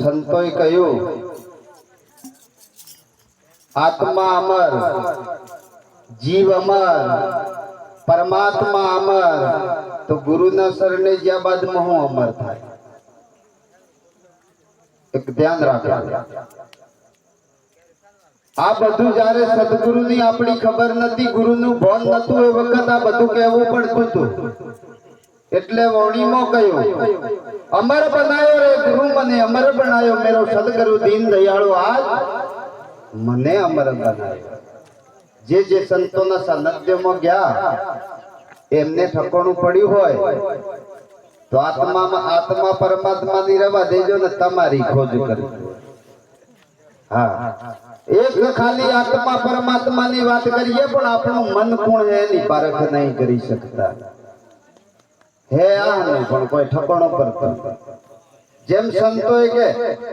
સંતોએ કહ્યું, આત્મા અમર, જીવ અમર, પરમાત્મા અમર, તો ગુરુના શરણે જ્યાં બાદ હું અમર થાય. એક ધ્યાન રાખો. આ બધું જ્યારે સદગુરુની આપણી ખબર નથી ગુરુનું ભણ નતું એ વખત આ બધું કહેવું પડતું હતું એટલે વણીમાં કહ્યું અમર બનાયો રે, ગુરુ મને, અમર બનાયો મેરો સદગુરુ દીન દયાળો આજ મને અમર બનાયો જે જે સંતોના સાનિધ્યમાં ગયા, એમને ઠકોણું પડ્યું હોય, તો આત્મામાં, આત્મા પરમાત્માની રવા દેજો ને તમારી ખોજ કરજો હા. એક ખાલી આત્મા પરમાત્માની વાત કરીએ પણ આપણું મન કોણ એની પારખ નહીં કરી શકતા. હે આ પણ કોઈ ઠકોણો પર જેમ સંતો કે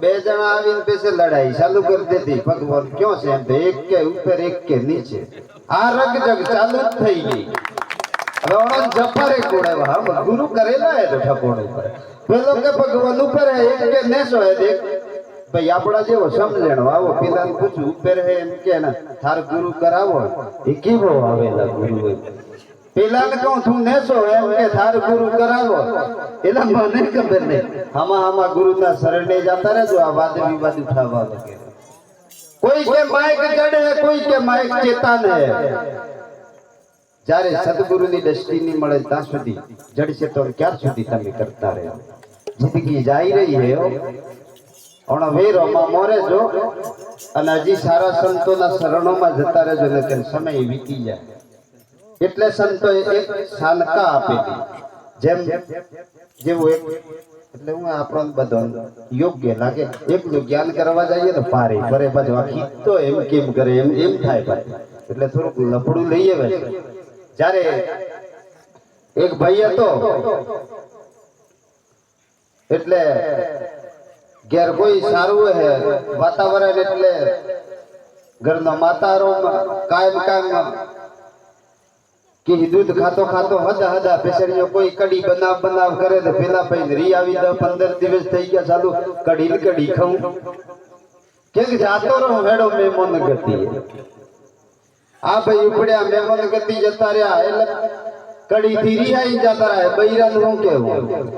બે જણા આવીને પછી લડાઈ ચાલુ કરી દીધી. ભગવાન ક્યો છે એમ એક કે ઉપર, એક કે નીચે. આ રગ જગ ચાલુ થઈ ગઈ. હવે ઓણો કોડે હા ગુરુ કરેલા હે તો ઠપણ ઉપર. પેલો કે ભગવાન ઉપર હે, એક કે નેસો હે, દેખ. ભાઈ, આપણા જેવો સમજણ. આવો પેલા પૂછું, ઉપર હે એમ કે ને. થાર ગુરુ કરાવો. એ કેવો આવેલા ગુરુ હોય? પેલા ને કહું તું નેસો એમ કે થાર ગુરુ કરાવો. એટલે મને ખબર નહીં. હમા હામા ગુરુના શરણે જતા રહેજો, આ વાદ વિવાદ ઉઠાવવા કોઈ કે માઇક ચડે, કોઈ કે માઇક ચેતન. હે જ્યારે સદગુરુની દ્રષ્ટિ ની મળે ત્યાં સુધી જડશે તો ક્યાર સુધી તમે કરતા રહે? જિંદગી જાય રહી હો. ઓણ વેરોમાં મોરે જો. અને હજી સારા સંતોના શરણોમાં જતા રહેજો ને સમય વીતી જાય. એટલે સંતો એક શાનકા આપે જેમ જેવું એક, એટલે હું આપણો બધો યોગ્ય લાગે. એકનું જ્ઞાન કરવા જઈએ તો પારે ભરે બાજુ આખી એમ કેમ કરે, એમ એમ થાય ભાઈ. એટલે થોડુંક લફડું લઈએ આવે. જ્યારે એક ભાઈ હતો, એટલે ઘેર કોઈ સારું હે, વાતાવરણ એટલે ઘરનો માતારો કાયમ કાયમ કે દૂધ ખાતો ખાતો હદા હદા પેસરીઓ કોઈ કડી બનાવ બનાવ કરે તો પેલા ભાઈ રી આવી દસ પંદર દિવસ થઈ ગયા ચાલુ કડી ને કડી ખાઉં. કે જાતો રહો, વેડો મેમોન ગતિ. આ ભાઈ ઉપડ્યા, મેમોન ગતિ જતા રહ્યા, એટલે કડી થી રિહાઈ જતા રહ્યા, બૈરાનું હું કેવું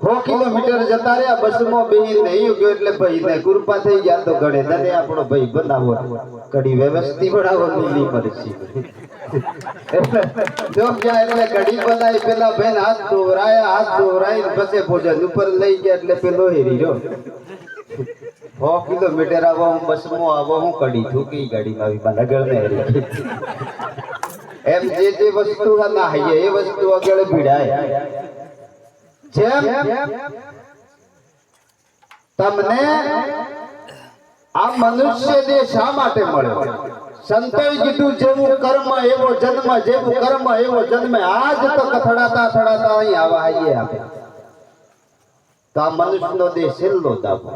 સો કિલોમીટર જતા રહ્યા, બસમાં બેહી નહીં ગયો એટલે ભાઈ ને કૃપા થઈ ગયા તો ગણે. તને આપણો ભાઈ બનાવો. કડી વ્યવસ્થિત બનાવો, લીલી મરચી. એટલે એમ જે જે વસ્તુ ના એ વસ્તુ આગળ ભીડાય. જેમ તમને આ મનુષ્ય દેહ શા માટે મળ્યો? સંતોએ કીધું, જેવું કર્મ એવો જન્મ, જેવું કર્મ એવો જન્મ. આજ તો થડાતા થડાતા અહીં આવા આવીએ આપે તો આ મનુષ્યનો દેહ છેલ્લો દાબો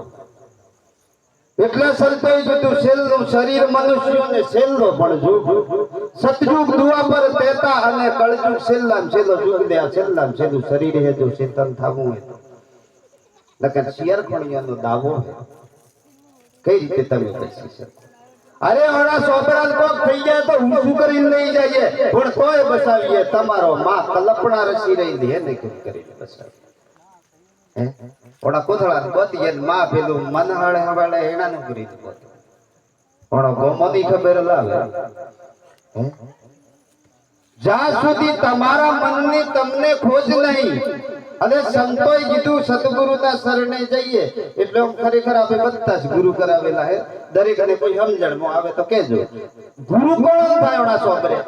એટલે સંતોએ કીધું છેલ્લું શરીર મનુષ્યોને છેલ્લો પણ સતયુગ દુઆ પર તેતા અને કળજુગ છેલ્લા છેલ્લો જુગ દે, આ છેલ્લા છેલ્લું શરીર હે જો ચેતન થવું હે. લગન શિયર ખણીયાનો દાવો કઈ રીતે તમે બેસી શકો અરે ઓરા સોપરા કોક થઈ જાય તો ઊંચું કરીને નહીં જઈએ. પણ તોય બસાવીએ. તમારો માં કલ્પના રસી રહી દે. ને કેમ કરીને બસાવીએ? હે? ઓડા કોથળા બતીએ માં પેલું મન હળે હવાડે એના નું કરી દો ઓણો ગોમોની ખબર લાવે. જ્યાં સુધી તમારા મનની તમને ખોજ નહીં અને સંતોએ કીધું, સદગુરુના શરણે જઈએ. એટલે ખરેખર આપણે બધા જ ગુરુ કરાવેલા હે. દરેક ને કોઈ સમજણમાં આવે તો કેજો ગુરુ કોણ થાય ઓણા સોબરે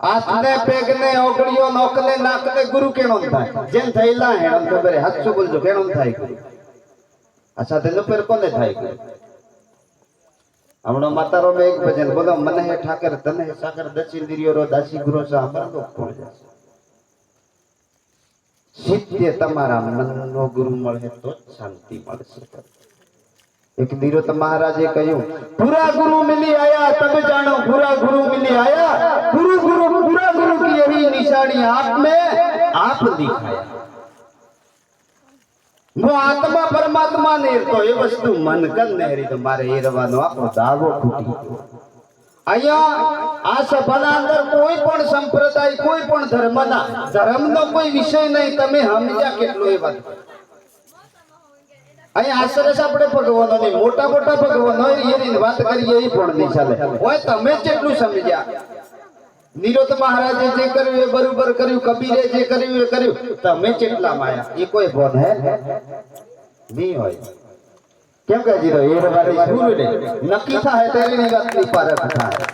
હાથને, પેગને, ઓગળીઓ નોકને નાકને ગુરુ કેણો થાય. જેમ થયેલા હે એમ ખબર હાથ હાચું બોલજો? કેણો થાય ગુરુ આ સાથે પેર કોને થાય ગુરુ હમણાં માતારો એક ભજન બોલો, મને હે ઠાકર, તને હે સાકર દક્ષિણ દિરિયો રો દાસી ગુરો અમારા કોણ જશે? નિત્ય તમારા મનનો ગુરુ મળે તો શાંતિ મળશે. એક દીરો મહારાજે કહ્યું, પૂરા ગુરુ મિલી આયા તમે જાણો પૂરા ગુરુ મિલી આયા. ગુરુ ગુરુ, પૂરા ગુરુ કી યહી નિશાની આપ મે આપ દિખાયા. હું આત્મા પરમાત્મા ને તો એ વસ્તુ મન કર ને તો મારે એ રવાનો આપણો દાવો ફૂટી ગયો. અહીંયા આ સભાના અંદર કોઈ પણ સંપ્રદાય, કોઈ પણ ધર્મના, ધર્મનો કોઈ વિષય નહીં. તમે સમજ્યા કેટલો એ વાત. અહીંયા આશરે આપણે ભગવાનો નહીં મોટા મોટા ભગવાનો એની વાત કરીએ એ પણ નહીં ચાલે. હોય તમે જેટલું સમજ્યા? નિરોધ મહારાજે જે કર્યું એ બરોબર કર્યું, કબીરે જે કર્યું એ કર્યું. તમે કેટલા માયા એ કોઈ બોધ હે? નહીં હોય. કેમ કે જીરો એ રવાડી સુર ને નક્કી થાય તેની વાતની પારખ થાય.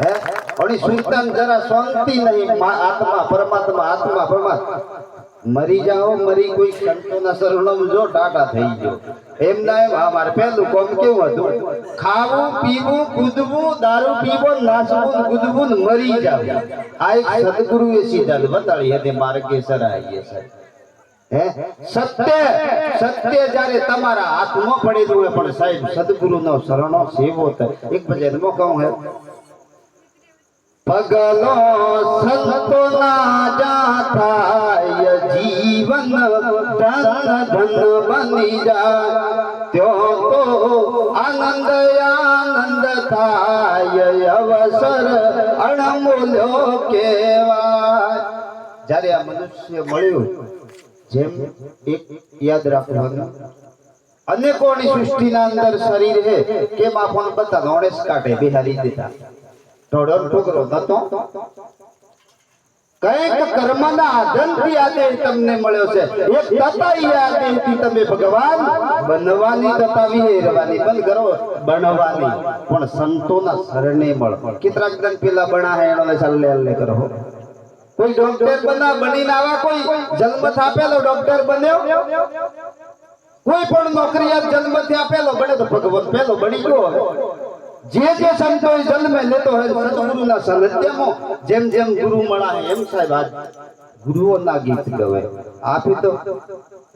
હે? ઓની સુલતાન જરા શાંતિ નહીં. આત્મા પરમાત્મા આત્મા પરમાત્મા. મરી જાઓ મરી કોઈ સંતોના શરણમાં જો ટાટા થઈ ગયો. એમ ના એમ આ મારે પહેલું કોમ કેવું હતું? ખાવું પીવું કૂદવું દારૂ પીવો નાચવું કૂદવું ને મરી જાવ આ એક સદગુરુએ સીધા બતાડી હતી માર્ગે સર આવીએ હે સત્ય સત્ય જ્યારે તમારા હાથમાં પડેલું હોય પણ સાહેબ, સદગુરુનો શરણો સેવો એક ભજનમાં કહું હે? પગલો સંતો ના જાતા જીવન ધન ધન બની જાય. ત્યો તો આનંદ આનંદ થાય, અવસર અણમૂલ્યો કેવાય જ્યારે આ મનુષ્ય મળ્યું જેમ એક યાદ રાખવાનું. અનેકોની સૃષ્ટિના અંદર શરીર છે કેમ આપણને બધા નોણેસ કાઢે, બિહારી દીધા. ઢોળો ઠોકરો નતો. કંઈક કર્મના આધનથી દેહ તમને મળ્યો છે. એક તતાઈ આ દેહથી તમે ભગવાન બનવાની તતા વિહેરવાની. બંધ કરો, બનવાની. પણ સંતોના શરણે મળો. કેટલાક દન પેલા બણા હે, એનો ચાલે કરો. કોઈ ડોક્ટર બના બનીને આવા કોઈ જન્મ થાપેલો ડોક્ટર બન્યો? કોઈ પણ નોકરીયાત જન્મથી આપેલો બને તો ભગવાન પેલો બની ગયો. જે જે સંતો જન્મે લેતો હોય સદગુરુના સાનિધ્યમાં જેમ જેમ ગુરુ મળા એમ સાહેબ આજ ગુરુઓના ગીત ગવે. આપી તો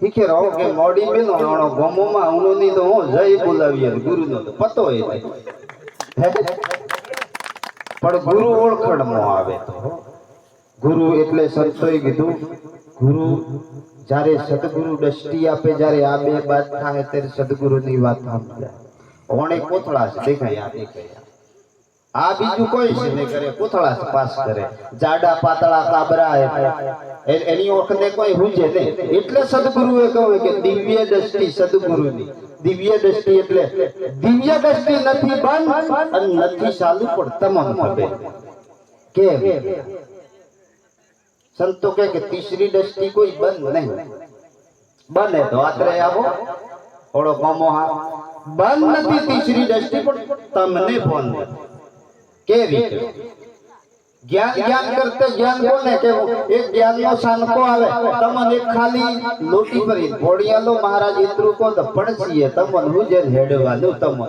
શીખે રહો કે મોડી બેનો રણો ગોમોમાં ઉનો ની તો હું જય બોલાવીએ ગુરુનો તો પતો એ પણ ગુરુ ઓળખણમાં આવે તો. ગુરુ એટલે સંતોએ કીધું, ગુરુ, જ્યારે સદગુરુ દ્રષ્ટિ આપે, જ્યારે આ બે વાત થાય, ત્યારે સદગુરુની વાત સમજાય ઓણે કોથળા છે દેખાય આ દેખાય આ બીજું કોઈ છે નહીં કરે કોથળા પાસ કરે. જાડા પાતળા કાબરા એ- એની ઓળખને કોઈ હુંજે નહીં એટલે સદગુરુએ કહ્યું કે દિવ્ય દ્રષ્ટિ સદગુરુની. દિવ્ય દ્રષ્ટિ એટલે દિવ્ય દ્રષ્ટિ નથી બંધ અને નથી ચાલુ પણ, તમામ કે સંતો કહે કે તીસરી દ્રષ્ટિ કોઈ બંધ નહીં. બને તો આત્રે આવો. થોડો કમો હા બંધ નથી તીસરી દ્રષ્ટિ, પણ તમને ફોન કેવી જ્ઞાન જ્ઞાન કરતે જ્ઞાન કોને કેવું એક જ્ઞાનનો સાનકો આવે. તમને ખાલી લોટી ભરી. ભોળિયાલો મહારાજ ઇન્દ્રુ કો તો પડસીએ તમને હું જે હેડવાનું તમને.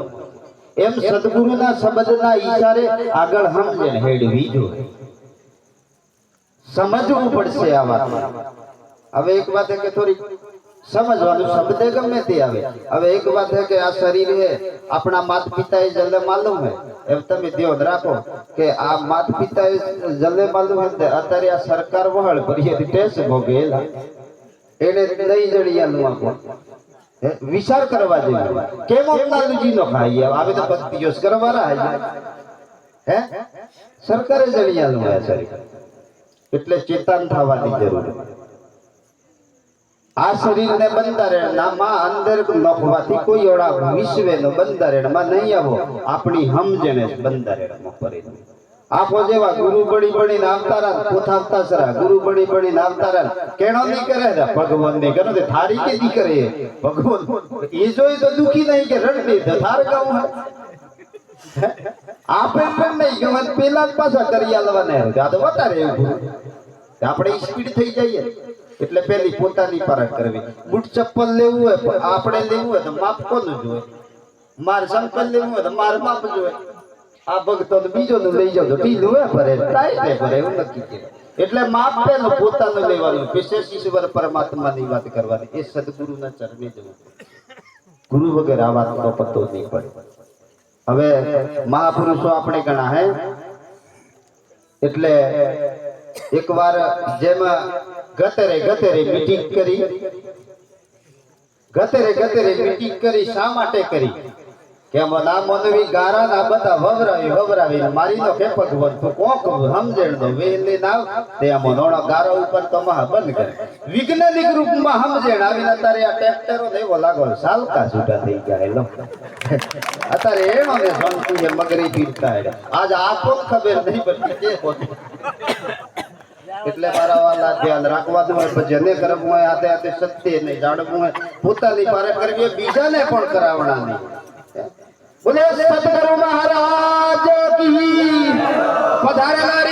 એમ સદગુરુના શબ્દના ઈશારે આગળ સમજે હેડવી જોઈએ. સમજવું પડશે આ વાત હવે એક વાત કે થોડી સમજવાનું શબ્દ ગમે તે આવે. હવે એક વાત છે કે આ શરીર હે, આપણા માત પિતા જલ્લે માલુમ હે. એમ તમે ધ્યાન રાખો કે આ માત પિતા જલ્લે માલુમ હે અત્યારે આ સરકાર વહાળ ભરી ટેસ ભોગેલા એને દઈ જડિયાનું આપો. વિચાર કરવા જેવું. કેમ અમદાવાદજી નો ખાઈએ આવે તો જ કરવા હે? સરકારે જડિયાનું હે શરીર એટલે ચેતન થવાની જરૂર. આ શરીરને બંધારણ નામાં અંદર નખવાથી કોઈ ઓળા બંધારણ બંધારણમાં નહીં આવો. આપણી સમજણે બંધારણ બંધારણમાં ફરી આપો જેવા ગુરુ બળી બળીને આવતા રહ્યા પોથાવતા સરા. ગુરુ બળી બળીને આવતા રહ્યા કેણો નહીં કરે રે ભગવાન ને કરો. તે થારી કે ની કરે? ભગવાન, એ જોઈ તો દુખી નહીં કે રડતી થાર ગાઉં આપણે પણ નહીં, ગમે પેલા જ પાછા કરી આલવાના આ તો વધારે એવું આપણે સ્પીડ થઈ જઈએ, એટલે પેલી પોતાની પરખ કરવી. બૂટ ચપ્પલ લેવું હોય, પણ આપણે લેવું હોય તો માપ કોનું જોઈએ માર સંકલ લેવું હોય તો માર માપ જોઈએ આ ભક્તો બીજો નું લઈ જાવ ઢીલું હે ભરે ટાઈટ ભરે એવું નક્કી કે એટલે માપ પેલું પોતાનું લેવાનું, વિશેષ ઈશ્વર પરમાત્માની વાત કરવાની. એ સદગુરુના ચરણે જવું ગુરુ વગર આ વાતનો પત્તો નહીં પડે. હવે મહાપુરુષો આપણે ગણા હે? એટલે એકવાર જેમાં ગતરે ગતરે મીટિંગ કરી, ગતરે ગતરે મીટિંગ કરી શા માટે કરી? કે મના મનવી ગારા ના બધા વવરાવી વવરાવી મારી નો કે ભગવાન તું કોક સમજણ દે વેલી નાવ, તે મનોણો ગારો ઉપર તો મહા બંધ કરે. વિજ્ઞાનિક રૂપમાં સમજણ આવીને અત્યારે આ ટ્રેક્ટરો ને લાગો સાલકા છૂટા થઈ ગયા લો અત્યારે એનો ને સંતુ એ મગરી પીરતા હે આજ આપો ખબર નહીં પડતી કે પોતે. એટલે મારા વાલા ધ્યાન રાખવા હોય પછી જેને કરવું હોય, આતે આતે સત્ય નહીં જાણવું હોય. પોતાની પારે કરવી બીજાને પણ કરાવણા નહીં. બોલે સદગુરુ મહારાજ કી પધારેલા